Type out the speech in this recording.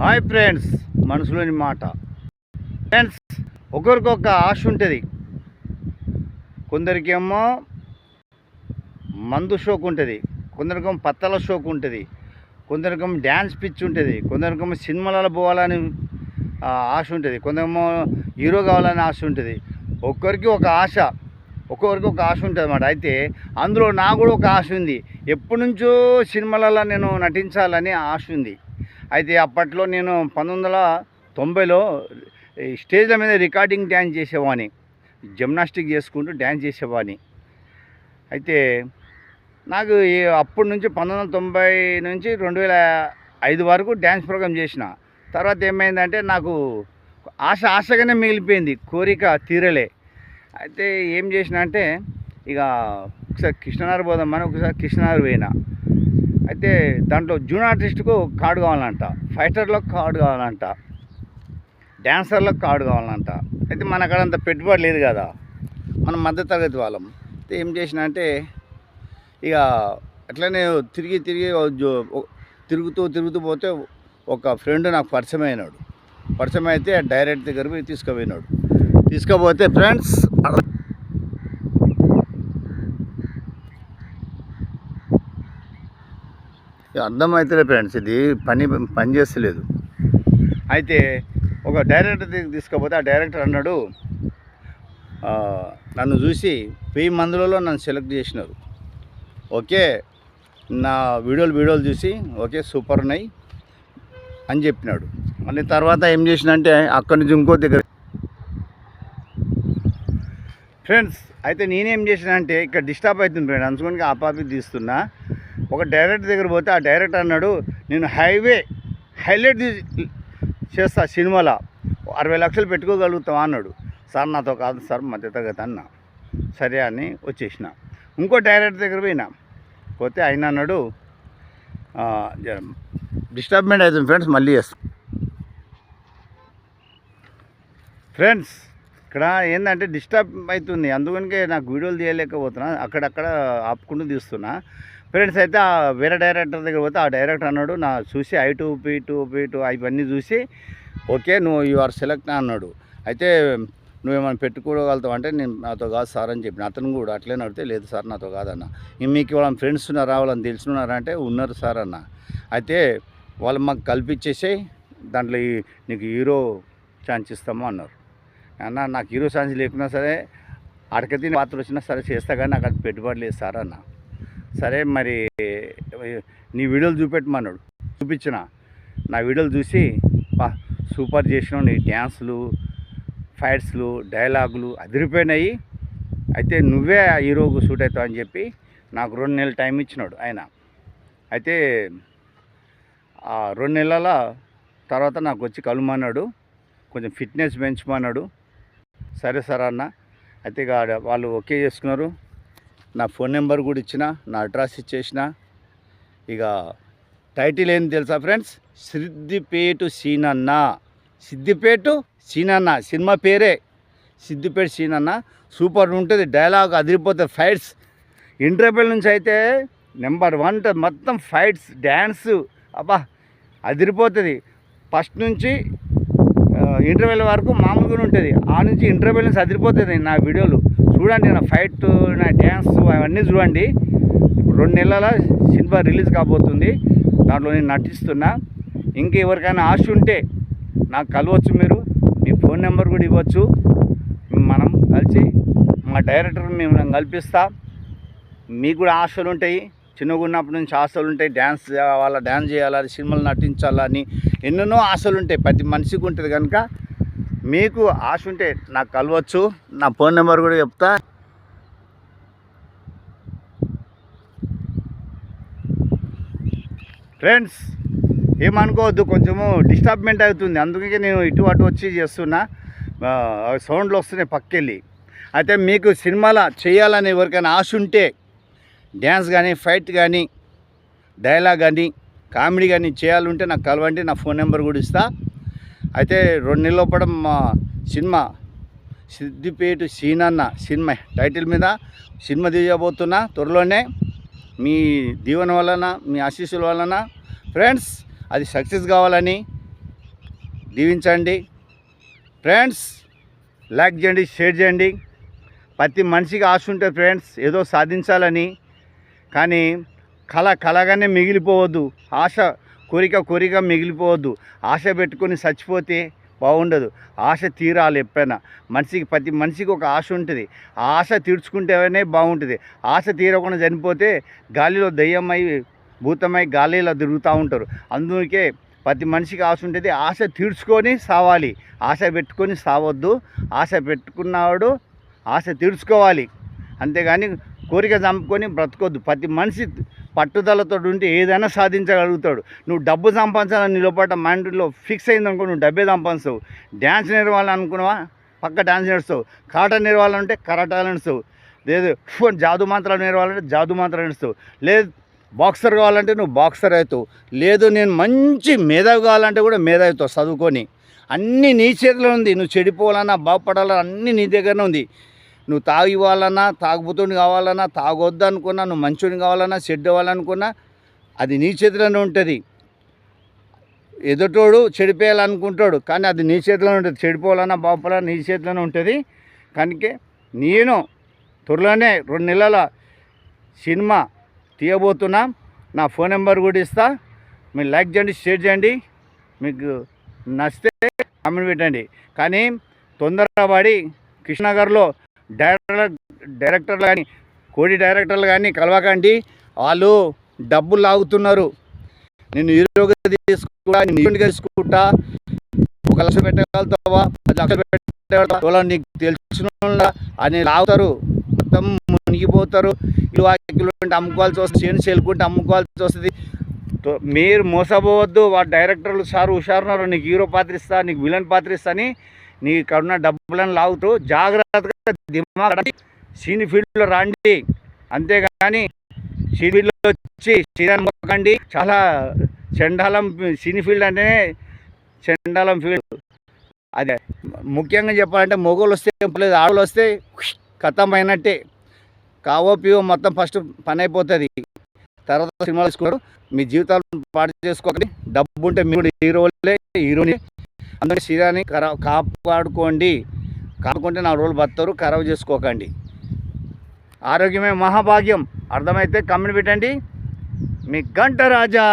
Hi friends మనసులోని మాట. Friends ఒకరికొక ఆశ ఉంటుంది. కొందరికేమో మందు షోక్ ఉంటుంది. కొందరికేమో పత్తల షోక్ ఉంటుంది. కొందరికేమో డ్యాన్స్ పిచ్ ఉంటుంది. కొందరికేమో సినిమాలలో పోవాలని ఆశ ఉంటుంది. కొందరేమో హీరో కావాలని ఆశ ఉంటుంది. ఒక్కరికి ఒక ఆశ ఒక్కొక్కరికి ఒక ఆశ ఉంటుంది అన్నమాట. అయితే అందులో నాకు కూడా ఒక ఆశ ఉంది. ఎప్పటి నుంచో సినిమాలలో నేను నటించాలని ఆశ ఉంది. అయితే అప్పట్లో నేను పంతొమ్మిది వందల తొంభైలో ఈ స్టేజ్ల మీద రికార్డింగ్ డ్యాన్స్ చేసేవాడిని జిమ్నాస్టిక్ చేసుకుంటూ డ్యాన్స్ చేసేవాడిని అయితే నాకు అప్పటి నుంచి పంతొమ్మిది వందల తొంభై నుంచి రెండు వేల ఐదు వరకు డ్యాన్స్ ప్రోగ్రామ్ చేసిన. తర్వాత ఏమైందంటే నాకు ఆశ ఆశగానే మిగిలిపోయింది కోరిక తీరలే. అయితే ఏం చేసిన అంటే ఇక ఒకసారి కృష్ణనగర్ పోదామని ఒకసారి కృష్ణనగర్ పోయినా. అయితే దాంట్లో జూన్ ఆర్టిస్ట్కు కార్డు కావాలంట. ఫైటర్లో కార్డు కావాలంట. డ్యాన్సర్లకు కార్డు కావాలంట. అయితే మన అక్కడ అంత పెట్టుబడి లేదు కదా. మనం మధ్యతరగతి వాళ్ళం. అయితే ఏం చేసిన అంటే ఇక అట్లనే తిరిగి తిరిగి తిరుగుతూ తిరుగుతూ పోతే ఒక ఫ్రెండ్ నాకు పరిచయం అయినాడు. పరిచయం అయితే డైరెక్ట్ దగ్గర పోయి తీసుకుపోయినాడు. తీసుకుపోతే ఫ్రెండ్స్ అర్థమవుతలే ఫ్రెండ్స్ ఇది పని పని చేస్తలేదు. అయితే ఒక డైరెక్టర్ దగ్గర తీసుకపోతే ఆ డైరెక్టర్ అన్నాడు నన్ను చూసి వెయ్యి మందులలో నన్ను సెలెక్ట్ చేసినారు. ఓకే నా వీడియోలు వీడియోలు చూసి ఓకే సూపర్ ఉన్నాయి అని చెప్పినాడు. మళ్ళీ తర్వాత ఏం చేసినంటే అక్కడి నుంచి ఇంకో దగ్గర ఫ్రెండ్స్ అయితే నేనేం చేసినా అంటే ఇక్కడ డిస్టర్బ్ అవుతుంది ఫ్రెండ్ అందుకని ఆ పాపి తీస్తున్నా. ఒక డైరెక్టర్ దగ్గర పోతే ఆ డైరెక్టర్ అన్నాడు నేను హైవే హైలైట్ చేస్తా సినిమాలో. అరవై లక్షలు పెట్టుకోగలుగుతావా? అన్నాడు. సార్ నాతో కాదు సార్ మధ్యతరగతి అన్న. సరే అని వచ్చేసిన. ఇంకో డైరెక్టర్ దగ్గర పోయినా. పోతే ఆయన అన్నాడు డిస్టర్బ్మెంట్ అవుతుంది ఫ్రెండ్స్ మళ్ళీ చేస్తాం. ఫ్రెండ్స్ ఇక్కడ ఏంటంటే డిస్టర్బ్ అవుతుంది అందుకనికే నాకు వీడియోలు తీయలేకపోతున్నా. అక్కడక్కడ ఆపుకుంటూ తీస్తున్నా. ఫ్రెండ్స్ అయితే ఆ వేరే డైరెక్టర్ దగ్గర పోతే ఆ డైరెక్టర్ అన్నాడు నా చూసి ఐ టూ పీ టూ పీ టూ అవన్నీ చూసి ఓకే నువ్వు యు ఆర్ సెలెక్ట్ అన్నాడు. అయితే నువ్వేమైనా పెట్టుకోగలుగుతావు అంటే నేను నాతో కాదు సార్ అని చెప్పిన. అతను కూడా అట్లే నడితే లేదు సార్ నాతో కాదన్న. మీకు వాళ్ళ ఫ్రెండ్స్ ఉన్నారా? వాళ్ళని తెలిసినారా అంటే ఉన్నారు సార్ అన్న. అయితే వాళ్ళు మాకు కల్పించేసి దాంట్లో ఈ నీకు హీరో ఛాన్స్ ఇస్తాము అన్నారు. అన్న నాకు హీరో ఛాన్స్ లేకున్నా సరే అడకతిని పాత్ర వచ్చినా సరే చేస్తా కానీ నాకు అది పెట్టుబడి లేదు సార్ అన్న. సరే మరి నీ వీడియోలు చూపెట్టమన్నాడు చూపించిన? నా వీడియోలు చూసి బా సూపర్ చేసిన నీ డ్యాన్సులు ఫైట్స్లు డైలాగులు అదిరిపోయినాయి. అయితే నువ్వే ఆ హీరోకు సూట్ అవుతావు అని చెప్పి నాకు రెండు నెలలు టైం ఇచ్చినాడు ఆయన. అయితే ఆ రెండు నెలల తర్వాత నాకు వచ్చి కలుమన్నాడు. కొంచెం ఫిట్నెస్ పెంచమన్నాడు. సరే సార్ అన్న. అయితే ఇక వాళ్ళు ఓకే చేసుకున్నారు. నా ఫోన్ నెంబర్ కూడా ఇచ్చిన నా అడ్రస్ ఇచ్చేసిన. ఇక టైటిల్ ఏంది తెలుసా ఫ్రెండ్స్? సిద్దిపేటు సీనన్న. సిద్దిపేటు సీనన్న. సినిమా పేరే. సిద్దిపేట సీనన్న. సూపర్ ఉంటుంది డైలాగ్ అదిరిపోతుంది ఫైట్స్. ఇంటర్వెల్ నుంచి అయితే నెంబర్ వన్ మొత్తం ఫైట్స్ డ్యాన్స్. అబ్బా అదిరిపోతుంది. ఫస్ట్ నుంచి ఇంటర్వెల్ వరకు మామూలుగానే ఉంటుంది. ఆ నుంచి ఇంటర్వెల్ నుంచి అదిరిపోతుంది నా వీడియోలు. చూడండి నా ఫైట్ నా డ్యాన్స్ అవన్నీ చూడండి. ఇప్పుడు రెండు నెలల సినిమా రిలీజ్ కాబోతుంది. దాంట్లో నేను నటిస్తున్నా. ఇంకా ఎవరికైనా ఆశ ఉంటే నాకు కలవచ్చు మీరు. మీ ఫోన్ నెంబర్ కూడా ఇవ్వచ్చు. మనం కలిసి మా డైరెక్టర్ మేము కల్పిస్తా. మీకు కూడా ఆశలు ఉంటాయి. చిన్నగా ఉన్నప్పటి నుంచి ఆశలు ఉంటాయి. డ్యాన్స్ కావాలా డ్యాన్స్ చేయాలా సినిమాలు నటించాలని ఎన్నెన్నో ఆశలు ఉంటాయి. ప్రతి మనిషికి ఉంటుంది కనుక మీకు ఆశ ఉంటే నాకు కలవచ్చు. నా ఫోన్ నెంబర్ కూడా చెప్తా. ఫ్రెండ్స్ ఏమనుకోవద్దు కొంచెము డిస్టర్బ్మెంట్ అవుతుంది. అందుకే నేను ఇటు అటు వచ్చి చేస్తున్నా. సౌండ్లు వస్తున్నాయి పక్కెళ్ళి. అయితే మీకు సినిమాల చేయాలని ఎవరికైనా ఆశ ఉంటే డ్యాన్స్ కానీ ఫైట్ కానీ డైలాగ్ కానీ కామెడీ కానీ చేయాలంటే నాకు కలవండి నా ఫోన్ నెంబర్ కూడా ఇస్తా. అయితే రెండు నెలల లోపల మా cinema Siddipet Seenanna cinema title మీద సినిమా తీయబోతున్నా త్వరలోనే. మీ దీవెన వలన మీ ఆశీస్సుల వలన. ఫ్రెండ్స్ అది సక్సెస్ కావాలని దీవించండి. ఫ్రెండ్స్ లైక్ చేయండి షేర్ చేయండి. ప్రతి మనిషికి ఆశ ఉంటుంది ఫ్రెండ్స్ ఏదో సాధించాలని. కానీ కళ కళగానే మిగిలిపోవద్దు. ఆశ కోరిక కోరిక మిగిలిపోవద్దు. ఆశ పెట్టుకొని చచ్చిపోతే బాగుండదు. ఆశ తీరాలి ఎప్పుడైనా. మనిషికి ప్రతి మనిషికి ఒక ఆశ ఉంటుంది. ఆ ఆశ తీర్చుకుంటేనే బాగుంటుంది. ఆశ తీరకుండా చనిపోతే గాలిలో దయ్యమై భూతమై గాలిలో తిరుగుతూ ఉంటారు. అందుకే ప్రతి మనిషికి ఆశ ఉంటుంది. ఆశ తీర్చుకొని సావాలి. ఆశ పెట్టుకొని సావద్దు. ఆశ పెట్టుకున్నవాడు ఆశ తీర్చుకోవాలి. అంతేగాని కోరిక చంపుకొని బ్రతకొద్దు. ప్రతి మనిషి పట్టుదలతో ఉంటే ఏదైనా సాధించగలుగుతాడు. నువ్వు డబ్బు సంపాదించాలని నిలబడ్డ మైండ్లో ఫిక్స్ అయింది అనుకో నువ్వు డబ్బే సంపాదిస్తావు. డ్యాన్స్ నేర్వాలనుకున్నావా పక్క డ్యాన్స్ నేర్చుతావు. కాట నేర్వాలంటే కరాటా నడుస్తావు లేదు ఫోన్ జాదు మంత్రాలు నేర్వాలంటే జాదు మాత్రాలు నేర్స్తావు లేదు బాక్సర్ కావాలంటే నువ్వు బాక్సర్ అవుతావు. లేదు నేను మంచి మేధావి కావాలంటే కూడా మేధావి అవుతావు చదువుకొని. అన్నీ నీ చేతిలో ఉంది. నువ్వు చెడిపోవాలన్నా బాగుపడాలన్నా అన్నీ నీ దగ్గరనే ఉంది. నువ్వు తాగి ఇవ్వాలన్నా తాగుబోతుని కావాలన్నా తాగొద్దు అనుకున్నా నువ్వు మంచుని కావాలన్నా చెడ్డు అవ్వాలనుకున్నా అది నీ చేతిలోనే ఉంటుంది. ఎదుటోడు చెడిపోయాలనుకుంటాడు కానీ అది నీ చేతిలోనే ఉంటుంది. చెడిపోవాలన్నా బాపాలన్నా నీ చేతిలోనే ఉంటుంది. కనుక నేను త్వరలోనే రెండు నెలల సినిమా తీయబోతున్నా. నా ఫోన్ నెంబర్ కూడా ఇస్తా. మీరు లైక్ చేయండి షేర్ చేయండి. మీకు నచ్చితే కామెంట్ పెట్టండి. కానీ తొందరపడి కృష్ణనగర్లో డైరెక్టర్ డైరెక్టర్లు కానీ కోడి డైరెక్టర్లు కానీ కలవకండి. వాళ్ళు డబ్బులు లాగుతున్నారు. నేను హీరోగా తీసుకుంటా నేను హీరోగా తీసుకుంటా. ఒక లక్ష పెట్టగలుగుతావా? పది లక్షలు పెట్టగలుగుతావా? నీకు తెలిసిన అని లాగుతారు. మొత్తం మునిగిపోతారు. ఇల్లు వాకిలు అమ్ముకోవాల్సి వస్తుంది. చేను చేలుకుంటే అమ్ముకోవాల్సి వస్తుంది. మీరు మోసపోవద్దు. వాడు డైరెక్టర్లు సార్ హుషారున్నారు. నీకు హీరో పాత్ర ఇస్తా నీకు విలన్ పాత్ర ఇస్తా అని నీకు ఇక్కడ ఉన్న డబ్బులను లాగుతూ జాగ్రత్తగా దిమాగ్ సీని ఫీల్డ్లో రాండి. అంతేగాని సీని ఫీల్డ్లో వచ్చి సీనియర్ మొక్కండి. చాలా చండాలం సినీ ఫీల్డ్ అంటేనే చండాలం ఫీల్డ్. అదే ముఖ్యంగా చెప్పాలంటే మొగోళ్ళు వస్తే లేదు ఆడలు వస్తే కథం అయినట్టే కావో పివో మొత్తం ఫస్ట్ పని అయిపోతుంది. తర్వాత సినిమాలు తీసుకోరు. మీ జీవితాలను పాటు చేసుకోకండి. డబ్బు ఉంటే మీరు హీరోలే హీరోని అందుకే శరీరాన్ని కాపాడుకోండి. కాకుంటే నా రోజులు బతారు ఖరాబ్ చేసుకోకండి. ఆరోగ్యమే మహాభాగ్యం. అర్థమైతే కమెంట్ పెట్టండి. మీ గంట రాజా!